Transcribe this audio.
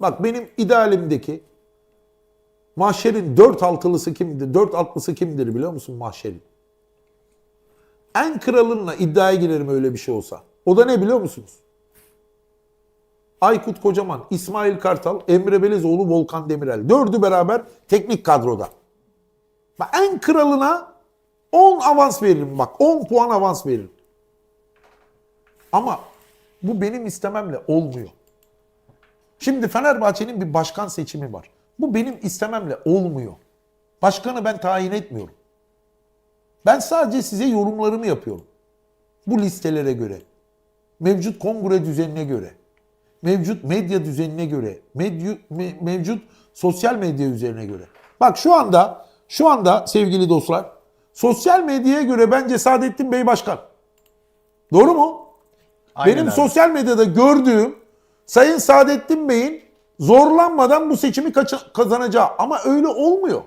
Bak benim idealimdeki mahşerin dört altılısı kimdir? Dört altlısı kimdir biliyor musun mahşerin? En kralınla iddiaya girerim öyle bir şey olsa. O da ne biliyor musunuz? Aykut Kocaman, İsmail Kartal, Emre Belezoğlu, Volkan Demirel. Dördü beraber teknik kadroda. Bak en kralına 10 avans veririm bak. 10 puan avans veririm. Ama bu benim istememle olmuyor. Şimdi Fenerbahçe'nin bir başkan seçimi var. Bu benim istememle olmuyor. Başkanı ben tayin etmiyorum. Ben sadece size yorumlarımı yapıyorum. Bu listelere göre, mevcut kongre düzenine göre, mevcut medya düzenine göre, medyu, me- mevcut sosyal medya üzerine göre. Bak şu anda, şu anda sevgili dostlar, sosyal medyaya göre bence Saadettin Bey başkan. Doğru mu? Aynen Benim abi. sosyal medyada gördüğüm Sayın Saadettin Bey'in zorlanmadan bu seçimi kazanacağı ama öyle olmuyor.